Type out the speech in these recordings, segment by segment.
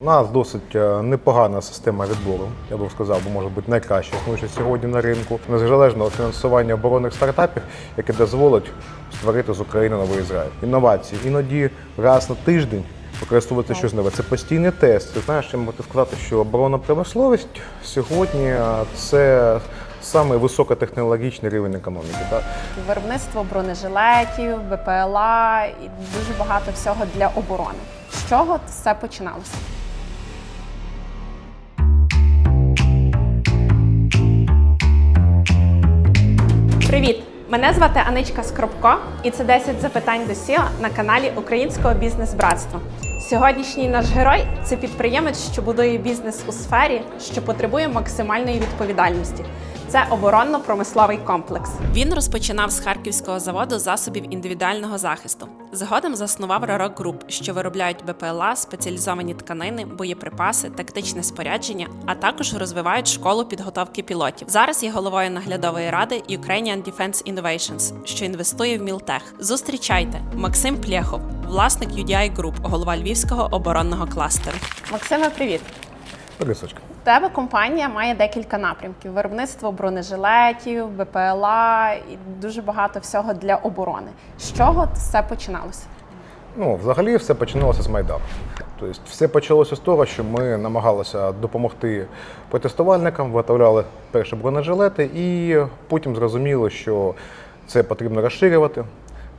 У нас досить е, непогана система відбору, я би сказав, бо може бути найкраща існуюча сьогодні на ринку, незалежного фінансування оборонних стартапів, яке дозволить створити з України новий Ізраїль. Інновації іноді раз на тиждень. Використовувати щось нове. Це постійний тест. Ти знаєш, я можу сказати, що оборонна промисловість сьогодні е, це саме високотехнологічний рівень економіки. Так? Виробництво бронежилетів, БПЛА і дуже багато всього для оборони. З чого все починалося? Привіт! Мене звати Аничка Скробко, і це 10 запитань до SEO на каналі Українського бізнес-братства. Сьогоднішній наш герой це підприємець, що будує бізнес у сфері, що потребує максимальної відповідальності. Це оборонно-промисловий комплекс. Він розпочинав з харківського заводу засобів індивідуального захисту. Згодом заснував Рарок Груп, що виробляють БПЛА, спеціалізовані тканини, боєприпаси, тактичне спорядження, а також розвивають школу підготовки пілотів. Зараз є головою наглядової ради Ukrainian Defense Innovations, що інвестує в Мілтех. Зустрічайте Максим Плєхов, власник UDI Group, голова львівського оборонного кластеру. Максиме, привіт. Лісочка. У тебе компанія має декілька напрямків: виробництво бронежилетів, БПЛА і дуже багато всього для оборони. З чого все починалося? Ну, взагалі, все починалося з Майдану. Тобто, все почалося з того, що ми намагалися допомогти протестувальникам, виготовляли перші бронежилети, і потім зрозуміло, що це потрібно розширювати.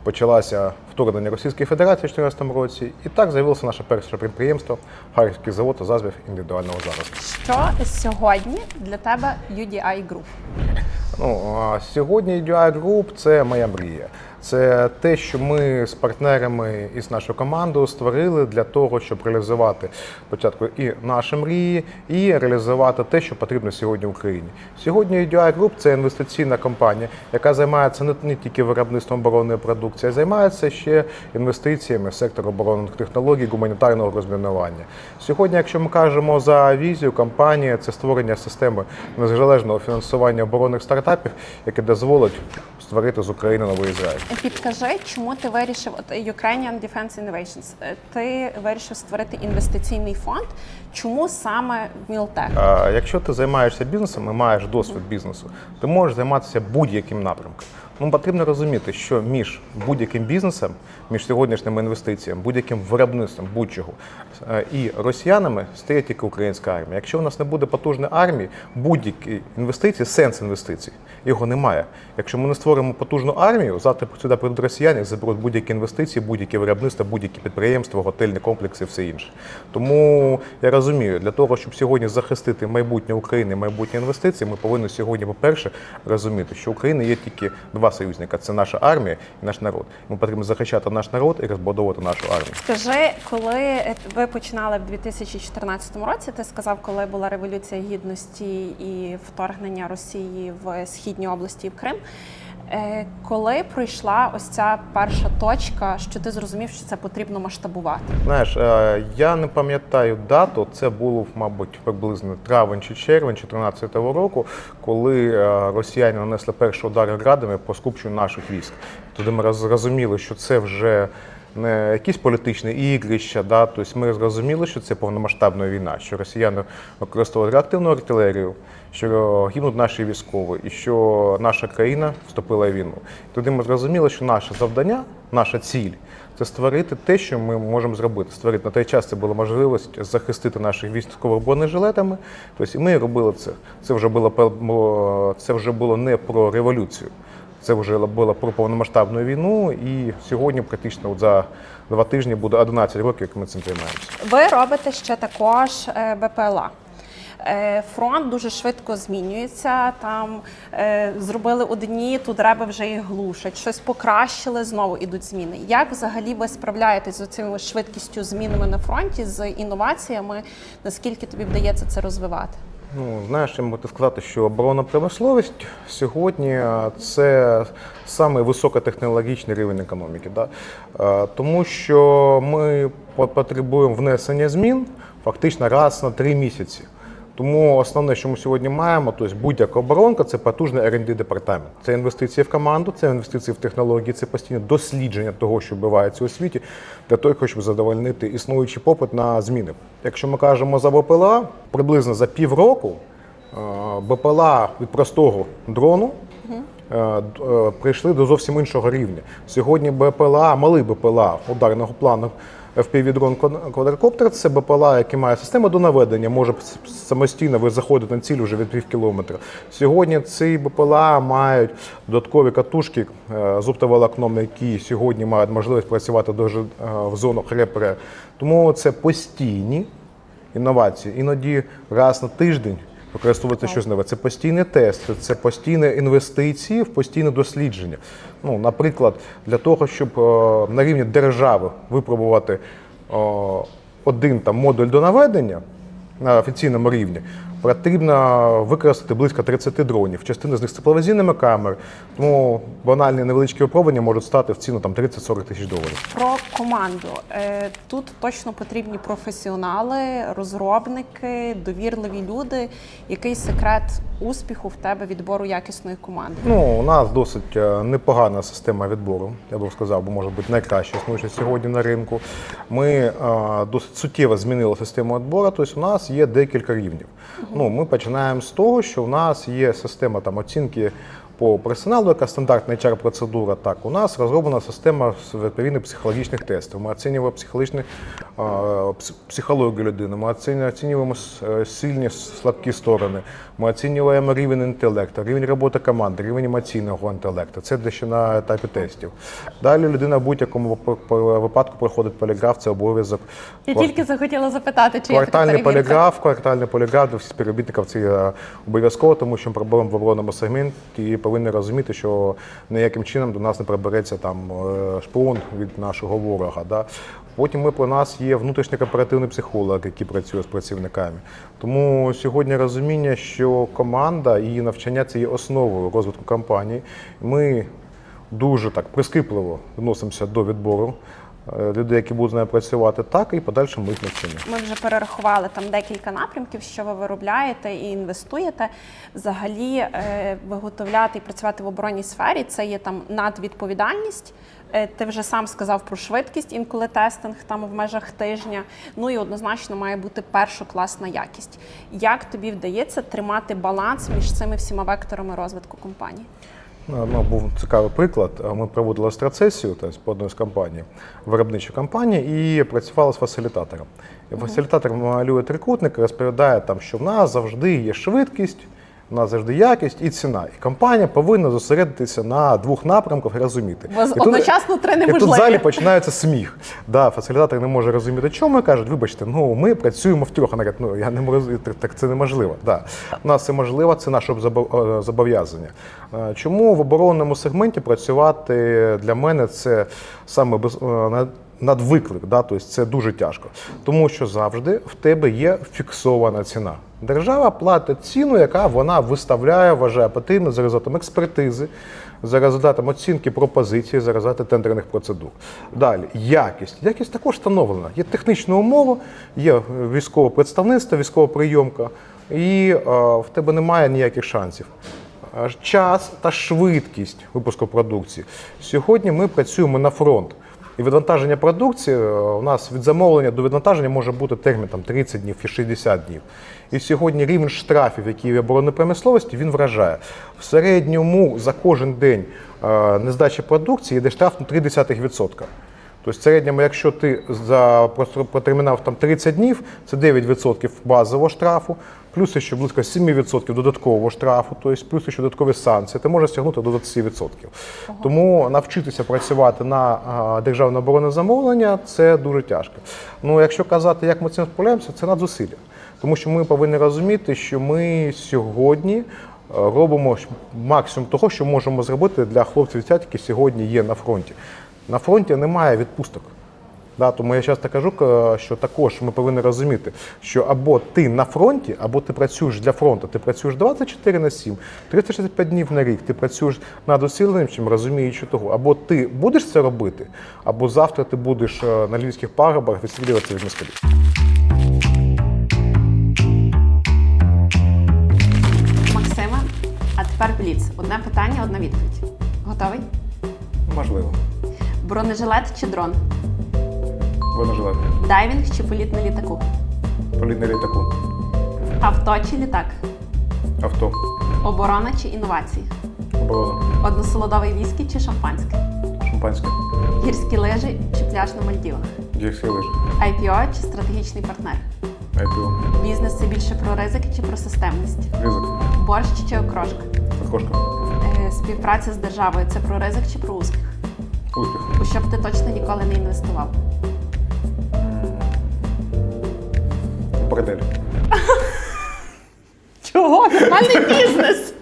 Почалося вторгнення Російської Федерації в 2014 році, і так з'явилося наше перше підприємство Харківський завод зазвів індивідуального захисту. Що сьогодні для тебе UDI Group? Ну, а сьогодні UDI Group – це моя мрія. Це те, що ми з партнерами і з нашою командою створили для того, щоб реалізувати спочатку і наші мрії, і реалізувати те, що потрібно сьогодні Україні. Сьогодні UDI Group – це інвестиційна компанія, яка займається не, тільки виробництвом оборонної продукції, а займається ще інвестиціями в сектор оборонних технологій, гуманітарного розмінування. Сьогодні, якщо ми кажемо за візію компанії, це створення системи незалежного фінансування оборонних стартапів, яке дозволить створити з України новий Ізраїль. Підкажи, чому ти вирішив от Ukrainian Defense Innovations? е, Ти вирішив створити інвестиційний фонд. Чому саме Мілтех? А Якщо ти займаєшся бізнесом і маєш досвід бізнесу, ти можеш займатися будь-яким напрямком. Ну, потрібно розуміти, що між будь-яким бізнесом, між сьогоднішніми інвестиціями, будь-яким виробництвом будь-чого е, і росіянами стоїть тільки українська армія. Якщо у нас не буде потужної армії, будь-які інвестиції, сенс інвестицій, його немає. Якщо ми не створимо потужну армію, завтра сюди прийдуть росіяни, заберуть будь-які інвестиції, будь-які виробництва, будь-які підприємства, готельні комплекси, все інше. Тому я розумію, для того, щоб сьогодні захистити майбутнє України, майбутні інвестиції, ми повинні сьогодні, по-перше, розуміти, що Україна є тільки два союзника: це наша армія і наш народ. Ми потрібно захищати наш народ і розбудовувати нашу армію. Скажи, коли ви починали в 2014 році, ти сказав, коли була революція гідності і вторгнення Росії в східні області і в Крим. Е, Коли пройшла ось ця перша точка, що ти зрозумів, що це потрібно масштабувати? Знаєш, е, я не пам'ятаю дату. Це було, мабуть, приблизно травень чи червень 2014 року, коли е, росіяни нанесли перші удар градами по скупченню наших військ. Туди ми роз- зрозуміли, що це вже. Не якісь політичні ігрища, да, тобто ми зрозуміли, що це повномасштабна війна, що росіяни використовують реактивну артилерію, що гинуть наші військові, і що наша країна вступила в війну. Тоді ми зрозуміли, що наше завдання, наша ціль це створити те, що ми можемо зробити. Створити на той час це була можливість захистити наших військових бронежилетами. Тобто і ми робили це. Це вже було це вже було не про революцію. Це вже було про повномасштабну війну, і сьогодні практично от за два тижні буде 11 років, як ми цим займаємося. Ви робите ще також е, БПЛА. Е, Фронт дуже швидко змінюється. Там е, зробили одні, тут реби вже їх глушать. Щось покращили, знову ідуть зміни. Як взагалі ви справляєтесь з цими швидкістю змінами на фронті, з інноваціями? Наскільки тобі вдається це розвивати? Ну, знаєш, я можу сказати, що оборонна промисловість сьогодні це саме високотехнологічний рівень економіки. Да? Тому що ми по- потребуємо внесення змін фактично раз на три місяці. Тому основне, що ми сьогодні маємо, тобто будь-яка оборонка це потужний R&D департамент. Це інвестиції в команду, це інвестиції в технології, це постійне дослідження того, що відбувається у світі, для того, щоб задовольнити існуючий попит на зміни. Якщо ми кажемо за БПЛА, приблизно за півроку е, БПЛА від простого дрону е, е, прийшли до зовсім іншого рівня. Сьогодні БПЛА, малий БПЛА ударного плану fpv дрон квадрокоптер це БПЛА, який має систему до наведення, може самостійно ви заходите на ціль вже від пів кілометра. Сьогодні ці БПЛА мають додаткові катушки е, з оптоволокном, які сьогодні мають можливість працювати дуже е, в зонах репера. Тому це постійні інновації. Іноді раз на тиждень використовується щось нове. Це постійний тест, це- це постійні інвестиції в постійне дослідження. Ну, наприклад, для того, щоб е, на рівні держави випробувати е, один там модуль до наведення на офіційному рівні. Потрібно використати близько 30 дронів. Частина з них з тепловізійними камер, тому банальні невеличкі випробування можуть стати в ціну там 30-40 тисяч доларів. Про команду Е, тут точно потрібні професіонали, розробники, довірливі люди. Який секрет успіху в тебе відбору якісної команди? Ну, у нас досить е, непогана система відбору, я б сказав, бо може бути найкраща існуюча сьогодні на ринку. Ми е, досить суттєво змінили систему відбору, тобто у нас є декілька рівнів. Ну, ми починаємо з того, що у нас є система там, оцінки по персоналу, яка стандартна HR-процедура. Так, у нас розроблена система відповідних психологічних тестів. Ми оцінюємо психологічні, е, психологію людини, ми оцінюємо, е, сильні слабкі сторони, ми оцінюємо рівень інтелекту, рівень роботи команди, рівень емоційного інтелекту. Це дещо на етапі тестів. Далі людина в будь-якому випадку проходить поліграф, це обов'язок. Я тільки захотіла запитати, чи Квартальний поліграф, квартальний поліграф для всіх співробітників це обов'язково, тому що проблем в оборонному сегменті і повинні розуміти, що ніяким чином до нас не прибереться там е, від нашого ворога. Да? Потім ми про нас є внутрішній кооперативний психолог, який працює з працівниками. Тому сьогодні розуміння, що команда і навчання це є основою розвитку компанії. Ми дуже так прискіпливо відносимося до відбору людей, які будуть з нами працювати, так і подальшому їх навчання. Ми вже перерахували там декілька напрямків, що ви виробляєте і інвестуєте. Взагалі, е, виготовляти і працювати в оборонній сфері це є там надвідповідальність. Е, Ти вже сам сказав про швидкість, інколи тестинг там в межах тижня. Ну і однозначно має бути першокласна якість. Як тобі вдається тримати баланс між цими всіма векторами розвитку компанії? Ну, був цікавий приклад. Ми проводили страцесію тобто, по одній з компаній, виробничої компанії, і працювали з фасилітатором. Фасилітатор малює трикутник розповідає, там, що в нас завжди є швидкість, в нас завжди якість і ціна. І компанія повинна зосередитися на двох напрямках і розуміти. Бо І тут- одночасно три і тут в залі починається сміх. Да, фасилітатор не може розуміти, чому і кажуть, вибачте, ну ми працюємо втрьох. Вона ну я не можу, так, це неможливо. Да. У нас це можливо, це наше е, зобов'язання. Е, Чому в оборонному сегменті працювати для мене це саме без е, надвиклик, да? тобто це дуже тяжко. Тому що завжди в тебе є фіксована ціна. Держава платить ціну, яка вона виставляє, вважає потрібно за результатом експертизи, за результатом оцінки пропозиції, за результатом тендерних процедур. Далі якість. Якість також встановлена. Є технічна умова, є військове представництво, військова прийомка, і е, в тебе немає ніяких шансів. Е, Час та швидкість випуску продукції. Сьогодні ми працюємо на фронт. І відвантаження продукції е, у нас від замовлення до відвантаження може бути термін там 30 днів і 60 днів. І сьогодні рівень штрафів, які є в промисловості, він вражає. В середньому за кожен день е, нездачі продукції йде штраф на 0,3%. Тобто в середньому, якщо ти за протермінав там 30 днів, це 9% базового штрафу, плюс ще близько 7% додаткового штрафу, тобто плюс ще додаткові санкції, ти можеш стягнути до 20%. Тому навчитися працювати на державне оборонне замовлення це дуже тяжко. Ну, якщо казати, як ми цим справляємося, це надзусилля. Тому що ми повинні розуміти, що ми сьогодні е, робимо максимум того, що можемо зробити для хлопців які сьогодні є на фронті. На фронті немає відпусток. Да, Тому я часто кажу, що також ми повинні розуміти, що або ти на фронті, або ти працюєш для фронту. Ти працюєш 24 на 7, 365 днів на рік, ти працюєш над усиленням, розуміючи того, або ти будеш це робити, або завтра ти будеш е, на львівських пагорбах відстрілюватися від москалів. Максима, а тепер бліц. Одне питання, одна відповідь. Готовий? Можливо. Бронежилет чи дрон? Бронежилет. Дайвінг чи політ на літаку? Політ на літаку. Авто чи літак? Авто. Оборона чи інновації? Оборона. Односолодовий віскі чи шампанське? Шампанське. Гірські лижі чи пляж на Мальдівах? Гірські лижі. IPO чи стратегічний партнер? IPO. Бізнес це більше про ризики чи про системність? Ризик. Борщ чи окрошка? Кошка. Е, співпраця з державою це про ризик чи про успіх? Успіх. У що б ти точно ніколи не інвестував? Бордель. Чого? Нормальний бізнес!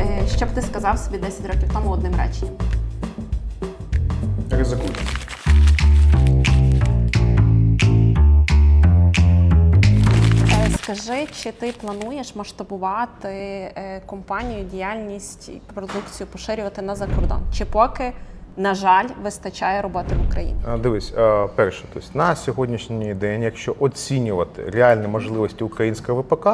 Е, Що б ти сказав собі 10 років тому одним реченням? Ризикуй. Е, Скажи, чи ти плануєш масштабувати е, компанію, діяльність і продукцію поширювати на закордон? Чи поки, на жаль, вистачає роботи в Україні? Дивись, перше, тобто на сьогоднішній день, якщо оцінювати реальні можливості українського ВПК,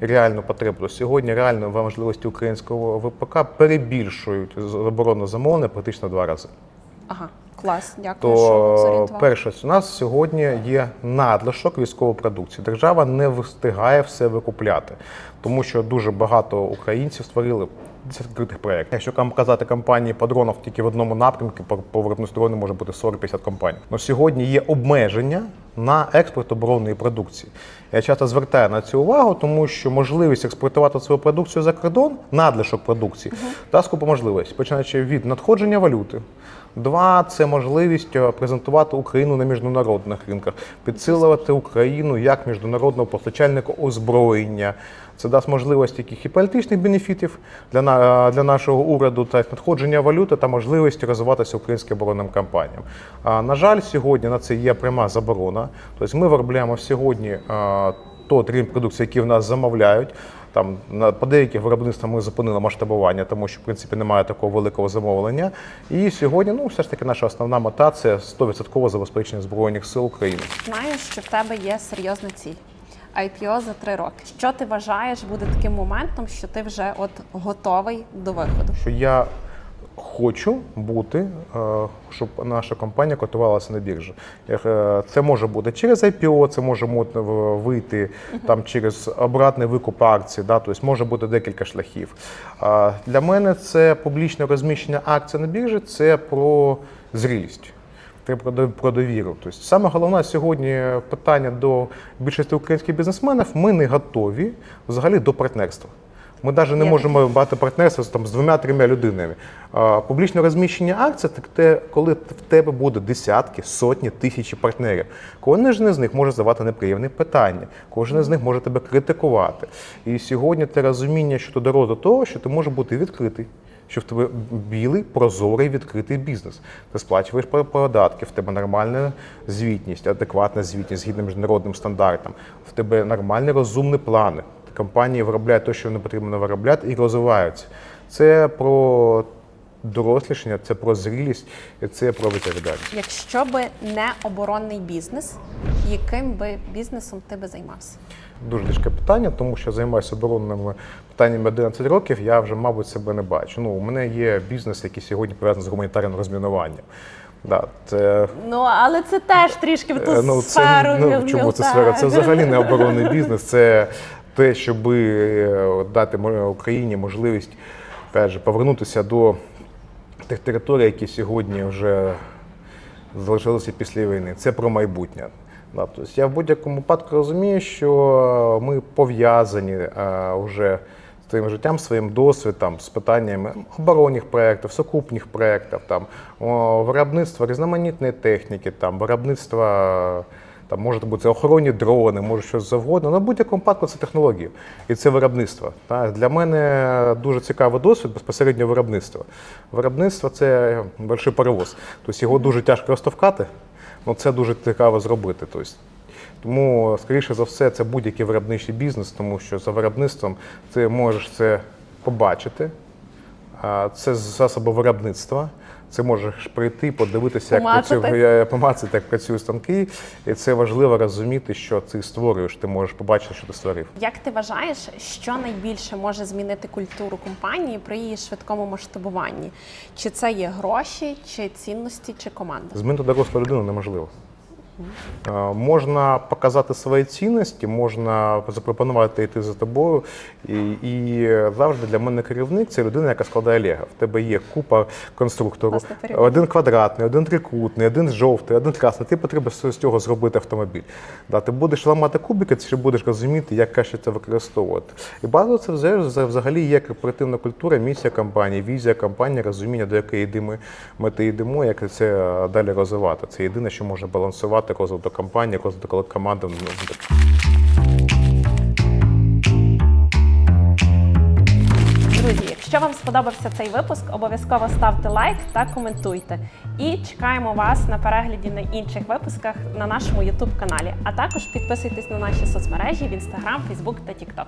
реальну потребу, то сьогодні реальні можливості українського ВПК перебільшують заборону замовлення практично два рази. Ага, клас, дякую, що То зорієнтував. перше, у нас сьогодні є надлишок військової продукції. Держава не встигає все викупляти, тому що дуже багато українців створили відкритих проєктів. Якщо казати компанії по тільки в одному напрямку, по, виробництву дронів може бути 40-50 компаній. Но сьогодні є обмеження на експорт оборонної продукції. Я часто звертаю на це увагу, тому що можливість експортувати свою продукцію за кордон, надлишок продукції, дасть купу можливостей, починаючи від надходження валюти. Два це можливість е, презентувати Україну на міжнародних ринках, підсилювати Україну як міжнародного постачальника озброєння. Це дасть можливість яких і політичних бенефітів для, для нашого уряду та надходження валюти та можливість розвиватися українським оборонним компаніям. А, на жаль, сьогодні на це є пряма заборона. Тобто ми виробляємо сьогодні а, той рівень продукції, який в нас замовляють. Там на по деяких виробництвах ми зупинили масштабування, тому що в принципі немає такого великого замовлення. І сьогодні, ну все ж таки, наша основна мета це 100% забезпечення збройних сил України. Знаєш, що в тебе є серйозна ціль. IPO за три роки. Що ти вважаєш буде таким моментом, що ти вже от готовий до виходу? Що я хочу бути, е, щоб наша компанія котувалася на біржі. Е, Це може бути через IPO, це може вийти там через обратний викуп акцій. Да? Тобто може бути декілька шляхів. Для мене це публічне розміщення акцій на біржі, це про зрілість. Дов- про довіру. Тобто саме головне сьогодні питання до більшості українських бізнесменів: ми не готові взагалі до партнерства. Ми навіть не Є можемо мати партнерство з, там, з двома-трьома людинами. А, публічне розміщення акцій це те, коли в тебе буде десятки, сотні, тисячі партнерів. Кожен з них може задавати неприємні питання, кожен з них може тебе критикувати. І сьогодні те розуміння, що ти дорос до того, що ти можеш бути відкритий. Що в тебе білий, прозорий, відкритий бізнес. Ти сплачуєш по- податки, в тебе нормальна звітність, адекватна звітність згідно міжнародним стандартам, в тебе нормальні розумні плани. Компанії виробляють те, що не потрібно виробляти, і розвиваються. Це про дорослішання, це про зрілість, це про відповідальність. Якщо би не оборонний бізнес, яким би бізнесом ти би займався? Дуже тяжке питання, тому що займаюся оборонними питаннями 11 років. Я вже, мабуть, себе не бачу. Ну, у мене є бізнес, який сьогодні пов'язаний з гуманітарним розмінуванням. Да, це Ну але це теж трішки в ту Е, ну, сферу. це, ну, чому це сфера? Це взагалі не оборонний бізнес, це те, щоб е, дати Україні можливість опять повернутися до тих територій, які сьогодні вже залишилися після війни. Це про майбутнє. Тобто я в будь-якому випадку розумію, що ми пов'язані е, вже з своїм життям, своїм досвідом, з питаннями оборонних проєктів, сукупних проєктів, там, виробництва різноманітної техніки, там, виробництва. Там можуть бути охоронні дрони, може щось завгодно. На будь-якому випадку це технології і це виробництво. Так? Для мене дуже цікавий досвід безпосередньо виробництва. Виробництво це великий перевоз. Тобто його дуже тяжко розтовкати, але це дуже цікаво зробити. Тобто, тому, скоріше за все, це будь-який виробничий бізнес, тому що за виробництвом ти можеш це побачити. Це засоби виробництва, Це можеш прийти, подивитися, як працює помацати, як працюють станки. І це важливо розуміти, що ти створюєш. Ти можеш побачити, що ти створив. Як ти вважаєш, що найбільше може змінити культуру компанії при її швидкому масштабуванні? Чи це є гроші, чи цінності, чи команда? Змінити дорослу людину неможливо. Е, Можна показати свої цінності, можна запропонувати йти за тобою. І, і завжди для мене керівник це людина, яка складає лего. В тебе є купа конструктору, один квадратний, один трикутний, один жовтий, один красний. Ти потрібно з цього зробити автомобіль. Да, ти будеш ламати кубики, ти будеш розуміти, як краще це використовувати. І базово це взагалі- є корпоративна культура, місія компанії, візія компанії, розуміння, до якої йди ми мети йдемо, як це е, далі розвивати. Це єдине, що може балансувати розвиток компанії, розвиток команди. Ну, Друзі, якщо вам сподобався цей випуск, обов'язково ставте лайк та коментуйте. І чекаємо вас на перегляді на інших випусках на нашому YouTube каналі. А також підписуйтесь на наші соцмережі в Instagram, Facebook та TikTok.